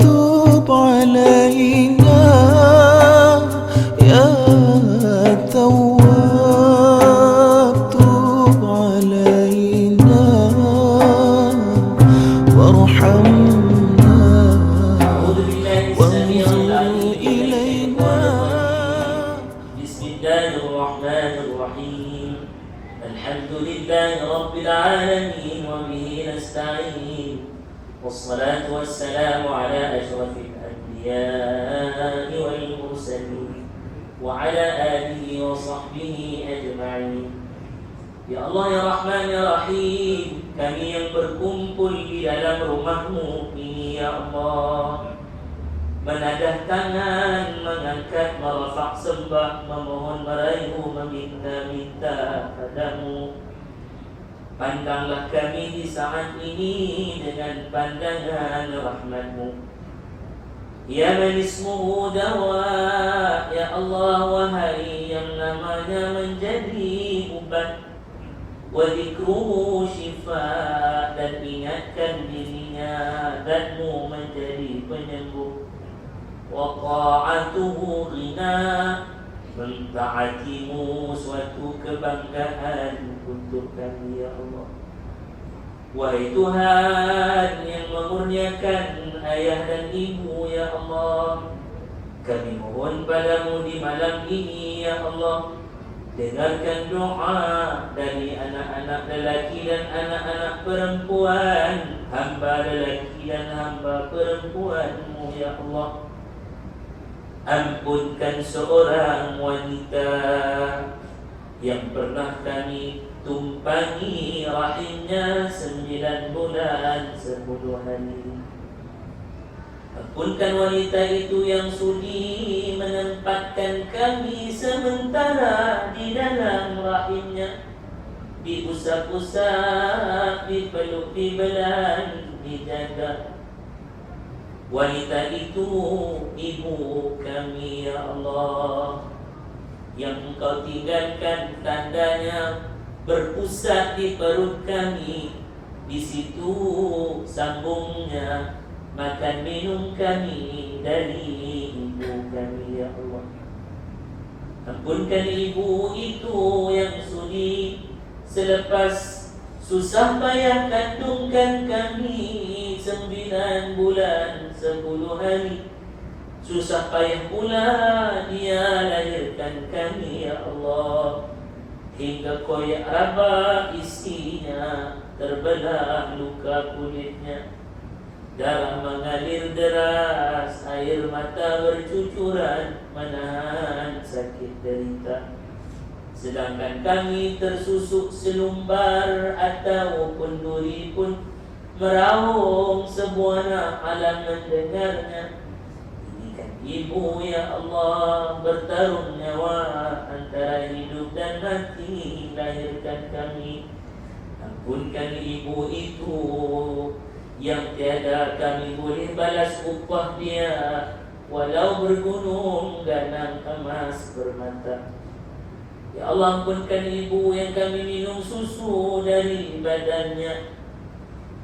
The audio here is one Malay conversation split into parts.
تب علينا يا تواب علينا وارحمنا وانظر إلينا. بسم الله الرحمن الرحيم الحمد لله رب العالمين وبه نستعين والصلاة والسلام على أشرف الأنبياء والمرسلين وعلى آله وصحبه أجمعين. Ya Allah ya Rahman ya Rahim Kami yang berkumpul di dalam rumahmu ini Menadah tangan, mengangkat, merafak sembah Memohon merayu, meminta-minta padamu. Pandanglah kami di saat ini dengan pandangan rahmatmu. Ya man ismuhu dawa Ya Allah wahai yang namanya menjadi ubat. Wadikruhu syifa Dan ingatkan dirinya Danmu menjadi penyembuh Ta'atuhu ghina Mentaatimu suatu kebanggaan Untuk kami ya Allah Wahai Tuhan yang memurniakan ayah dan ibu ya Allah Kami mohon padamu di malam ini ya Allah Dengarkan doa dari anak-anak lelaki dan anak-anak perempuan. Hamba lelaki dan hamba perempuanmu ya Allah Ampunkan seorang wanita Yang pernah kami tumpangi rahimnya Sembilan bulan sepuluh hari. Ampunkan wanita itu yang sudi menempatkan kami sementara di dalam rahimnya. Diusap-usap, dipeluk, dibelan, dijaga Wanita itu ibu kami ya Allah Yang engkau tinggalkan tandanya Berpusat di perut kami Di situ sambungnya Makan minum kami dari ibu kami ya Allah. Ampunkan ibu itu yang sudi Selepas susah payah kandungkan kami Sembilan bulan sepuluh hari. Susah payah pula dia lahirkan kami ya Allah. Hingga koyak raba isinya Terbelah luka kulitnya. Darah mengalir deras Air mata bercucuran Menahan sakit derita. Sedangkan kami tersusuk selumbar Ataupun duri pun Meraung sebuah alam mendengarnya. Ibu ya Allah Bertarung nyawa Antara hidup dan mati Lahirkan kami. Ampunkan ibu itu Yang tiada kami boleh balas upah dia. Walau bergunung ganang emas bermata. Ya Allah ampunkan ibu yang kami minum susu dari badannya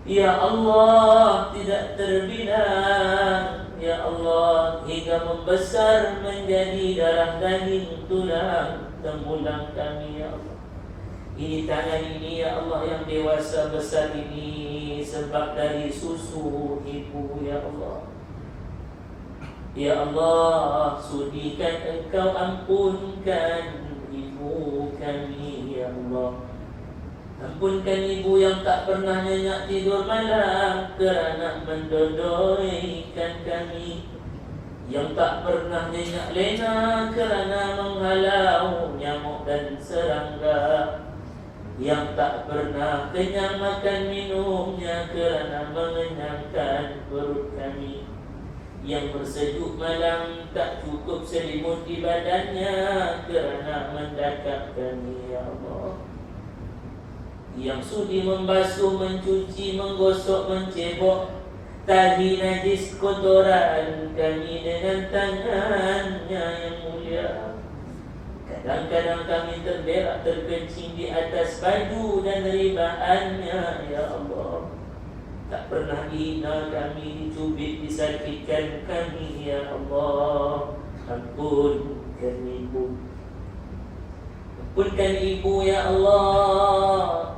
Ya Allah tidak terbilang. Ya Allah hingga membesar menjadi darah daging tulang tembulang kami Ya Allah. Ini tangan ini Ya Allah yang dewasa besar ini Sebab dari susu ibu Ya Allah. Ya Allah sudikan engkau ampunkan ibu kami Ya Allah Ampunkan ibu yang tak pernah nyenyak tidur malam Kerana mendodoikan kami. Yang tak pernah nyenyak lena Kerana menghalau nyamuk dan serangga. Yang tak pernah kenyang makan minumnya Kerana mengenyangkan perut kami. Yang bersejuk malam tak cukup selimut di badannya Kerana mendakap kami ya Allah yang sudi membasuh, mencuci, menggosok, mencebok Tadi najis kotoran kami dengan tangannya yang mulia. Kadang-kadang kami terberak terkencing di atas baju dan ribaannya Ya Allah. Tak pernah dihina kami Dicubit, disakitkan kami Ya Allah. Ampunkan ibu. Ampunkan ibu Ya Allah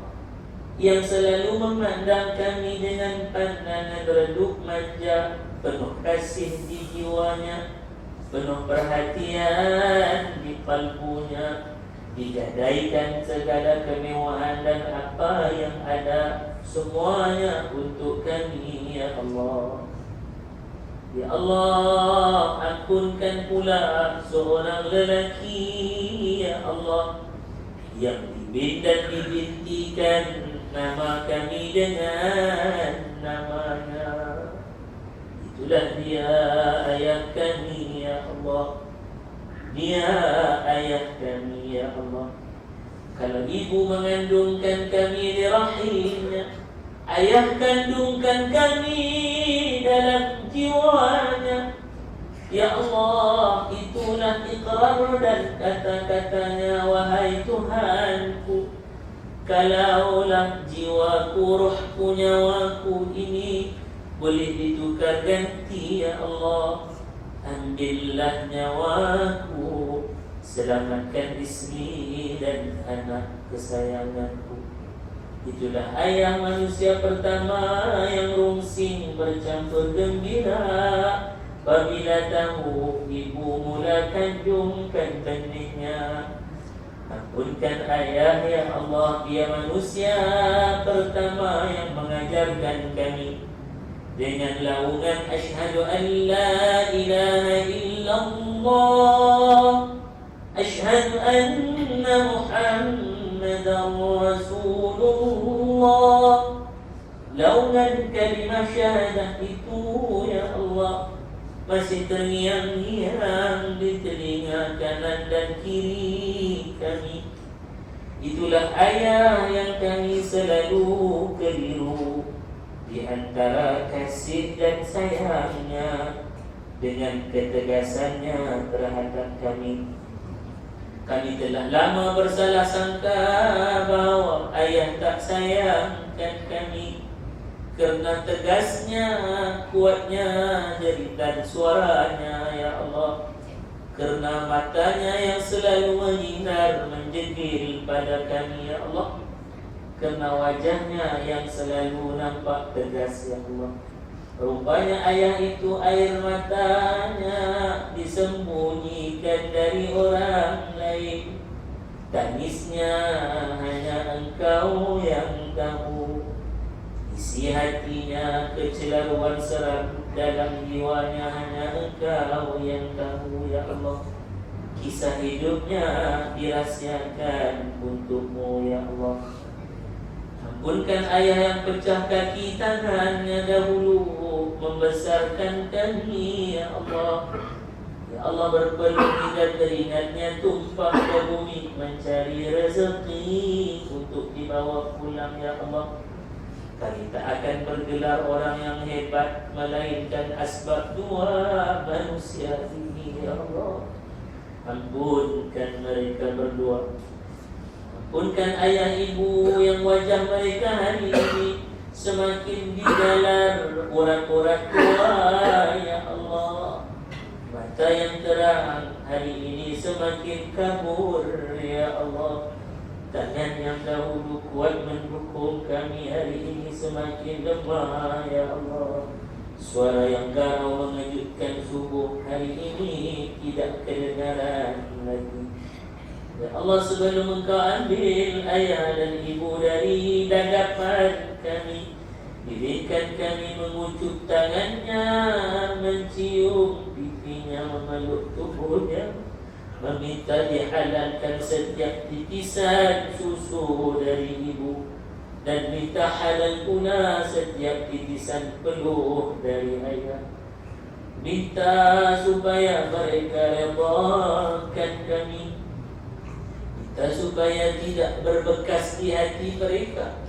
Yang selalu memandang kami Dengan pandangan reduk manja Penuh kasih di jiwanya Penuh perhatian di kalbunya Digadaikan segala kemewahan dan apa yang ada Semuanya untuk kami Ya Allah. Ya Allah Ampunkan pula seorang lelaki Ya Allah Yang dibin dan dibintikan Nama kami dengan namanya. Itulah dia ayah kami Ya Allah. Dia ayah kami ya Allah. Kalau ibu mengandungkan kami di rahimnya Ayah kandungkan kami dalam jiwanya. Ya Allah itulah ikrar dan kata-katanya Wahai Tuhanku Kalaulah jiwaku, rohku, nyawaku ini Boleh ditukar ganti ya Allah Ambillah nyawaku Selamatkan ismi dan anak kesayanganku. Itulah ayah manusia pertama Yang rungsing bercampur gembira. Bila tahu ibu mula kanjungkan benihnya Ampunkan ayah ya Allah Dia manusia pertama yang mengajarkan kami. Dengan laungan asyhadu an la ilaha illallah. Asyhadu anna muhammadar rasulullah. Laungan kalimah syahadah itu masih terngiang-ngiang di telinga kanan dan kiri kami. Itulah ayah yang kami selalu keliru. Di antara kasih dan sayangnya dengan ketegasannya terhadap kami. Kami telah lama bersalah sangka bahawa ayah tak sayangkan kami kerana tegasnya, kuatnya jeritan suaranya, Ya Allah. Kerana matanya yang selalu menyinar menjegil pada kami, Ya Allah kerana wajahnya yang selalu nampak tegas ya Allah. Rupanya ayah itu air matanya disembunyikan dari orang lain. Tangisnya hanya engkau yang tahu. Isi hatinya kecelaruan seram dalam jiwanya hanya engkau yang tahu ya Allah. Kisah hidupnya dirahsiakan untukmu ya Allah. Ampunkan ayah yang pecah kaki tangannya dahulu Membesarkan kami Ya Allah Ya Allah berpeluh hingga teringatnya tumpah ke bumi Mencari rezeki untuk dibawa pulang Ya Allah Kami tak akan bergelar orang yang hebat Melainkan asbab dua manusia ini Ya Allah. Ampunkan mereka berdua. Ampunkan ayah ibu yang wajah mereka hari ini Semakin digalar urat-urat tua Ya Allah. Mata yang terang hari ini semakin kabur Ya Allah Tangan yang dahulu kuat mendukung kami hari ini semakin lemah Ya Allah. Suara yang garau mengejutkan subuh hari ini tidak kedengaran lagi. Ya Allah sebelum engkau ambil ayah dan ibu dari dadapan kami Izinkan kami mengucuk tangannya Mencium pipinya memeluk tubuhnya Meminta dihalalkan setiap titisan susu dari ibu. Dan minta halal pula setiap titisan peluh dari ayah. Minta supaya mereka rebakan kami. Dan supaya tidak berbekas di hati mereka.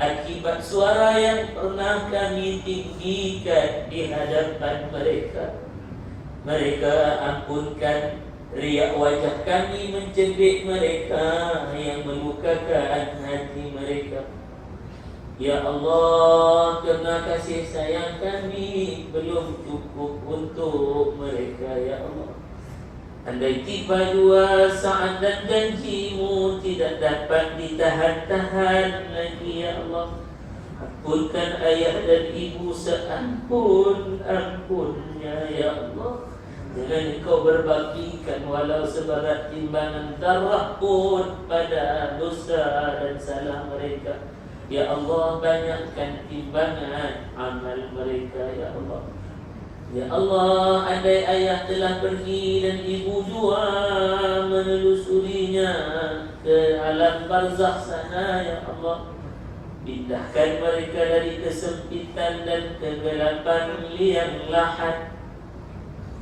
Akibat suara yang pernah kami tinggikan di hadapan mereka. Mereka ampunkan riak wajah kami mencegik mereka yang melukakan hati mereka. Ya Allah Kerana kasih sayang kami Belum cukup untuk mereka Ya Allah. Andai tiba dua saat dan janjimu Tidak dapat ditahan-tahan lagi Ya Allah. Ampunkan ayah dan ibu seampun ampunnya Ya Allah Jangan kau berbagikan walau sebarat timbangan darah pun pada dosa dan salah mereka. Ya Allah banyakkan timbangan amal mereka ya Allah. Ya Allah andai ayah telah pergi dan ibu jua menelusurinya ke alam barzakh sana ya Allah. Pindahkan mereka dari kesempitan dan kegelapan liang lahat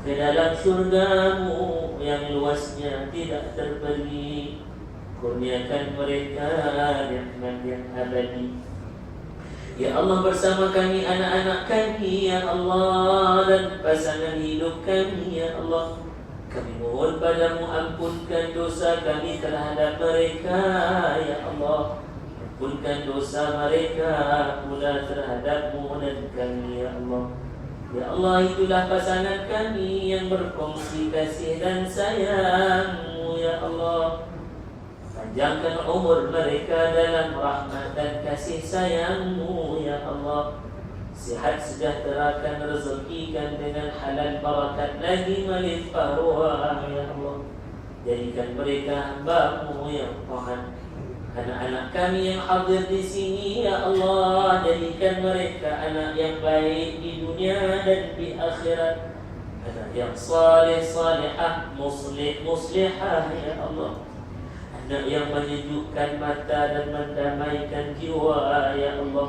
ke dalam syurgamu yang luasnya tidak terbeli. Kurniakan mereka nikmat yang abadi. Ya Allah bersama kami anak-anak kami Ya Allah dan pasangan hidup kami Ya Allah. Kami mohon padamu ampunkan dosa kami terhadap mereka Ya Allah. Ampunkan dosa mereka pula terhadapmu dan kami Ya Allah Ya Allah itulah pasangan kami yang berkongsi kasih dan sayangmu Ya Allah. Panjangkan umur mereka dalam rahmat dan kasih sayangmu Ya Allah. Sihat sejahterakan rezekikan dengan halal barakat lagi melimpah ruah Ya Allah. Jadikan mereka hambamu yang tahan Anak-anak kami yang hadir di sini Ya Allah Jadikan mereka anak yang baik di dunia dan di akhirat. Anak yang salih salihah Muslih muslihah Ya Allah. Anak yang menyejukkan mata dan mendamaikan jiwa Ya Allah.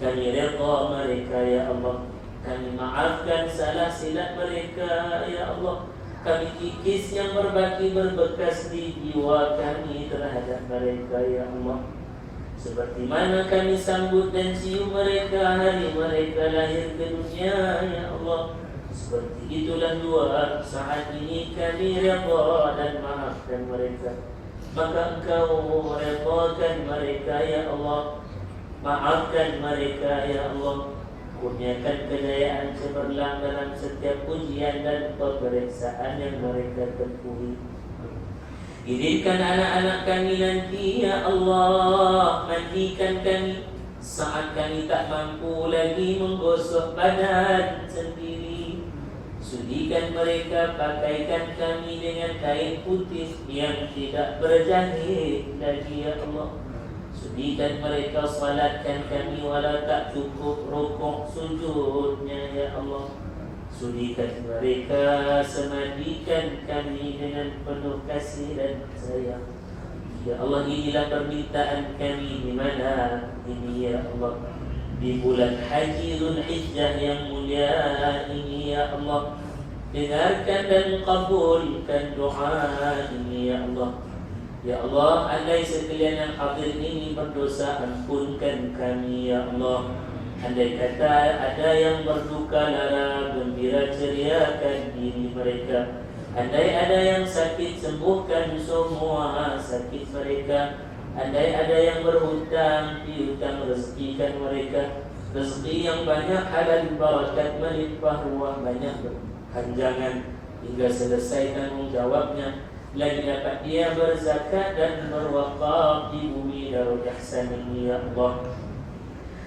Kami reda mereka Ya Allah. Kami maafkan salah silap mereka Ya Allah kami kikis yang berbaki berbekas di jiwa kami terhadap mereka ya Allah. Seperti mana kami sambut dan cium mereka hari mereka lahir ke dunia ya Allah. Seperti itulah dua saat ini kami reda dan maafkan mereka. Maka engkau redakan mereka ya Allah. Maafkan mereka ya Allah kurniakan kejayaan cemerlang dalam setiap ujian dan pemeriksaan yang mereka tempuhi. Izinkan anak-anak kami nanti, Ya Allah, mandikan kami saat kami tak mampu lagi menggosok badan sendiri. Sudikan mereka pakaikan kami dengan kain putih yang tidak berjahit lagi, Ya Allah. Sudikan mereka salatkan kami walau tak cukup rukuk sujudnya ya Allah. Sudikan mereka semadikan kami dengan penuh kasih dan sayang. Ya Allah inilah permintaan kami di mana ini ya Allah. Di bulan Haji Dhul Hijjah yang mulia ini ya Allah. Dengarkan dan kabulkan doa ini ya Allah Ya Allah, andai sekalian yang hadir ini berdosa, ampunkan kami, Ya Allah. Andai kata ada yang berduka lara, gembira ceriakan diri mereka. Andai ada yang sakit, sembuhkan semua sakit mereka. Andai ada yang berhutang, piutang rezekikan mereka. Rezeki yang banyak halal barakat melimpah ruah banyak berpanjangan hingga selesai tanggungjawabnya lagi dapat dia berzakat dan berwakaf di bumi darul ihsan ini ya Allah.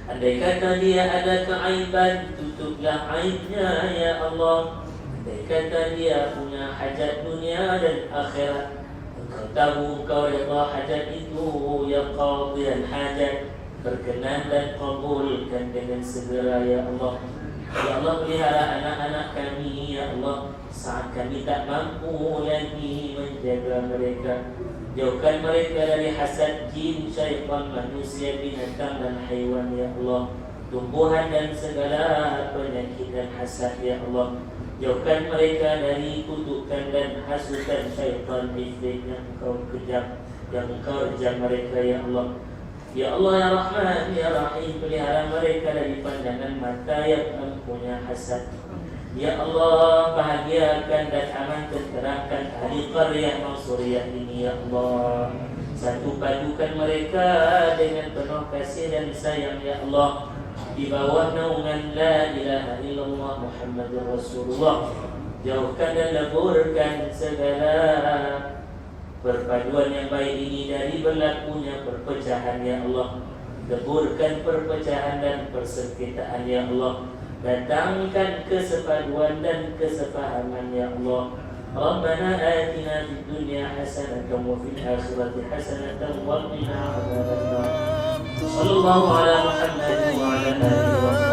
Andai kata dia ada keaiban tutuplah aibnya ya Allah. Andai kata dia punya hajat dunia dan akhirat Engkau tahu engkau reda hajat itu ya qadiyan hajat Berkenan dan kabulkan dengan segera ya Allah Ya Allah pelihara anak-anak kami ya Allah. Saat kami tak mampu lagi menjaga mereka. Jauhkan mereka dari hasad jin, syaitan, manusia, binatang dan haiwan Ya Allah. Tumbuhan dan segala penyakit dan hasad Ya Allah. Jauhkan mereka dari kutukan dan hasutan syaitan Ifrit yang kau kejam Yang kau kejam mereka Ya Allah Ya Allah Ya Rahman Ya Rahim Pelihara mereka dari pandangan mata yang mempunyai hasad. Ya Allah bahagiakan dan aman terangkan ahli qaryah Mansuriyah ini Ya Allah. Satu padukan mereka dengan penuh kasih dan sayang Ya Allah. Di bawah naungan la ilaha illallah Muhammadur Rasulullah. Jauhkan dan leburkan segala perpaduan yang baik ini dari berlakunya perpecahan ya Allah leburkan perpecahan dan persengketaan ya Allah datangkan kesepaduan dan kesepahaman ya Allah ربنا آتنا في الدنيا حسنة وفي الآخرة حسنة وقنا عذاب النار صلى الله على محمد وعلى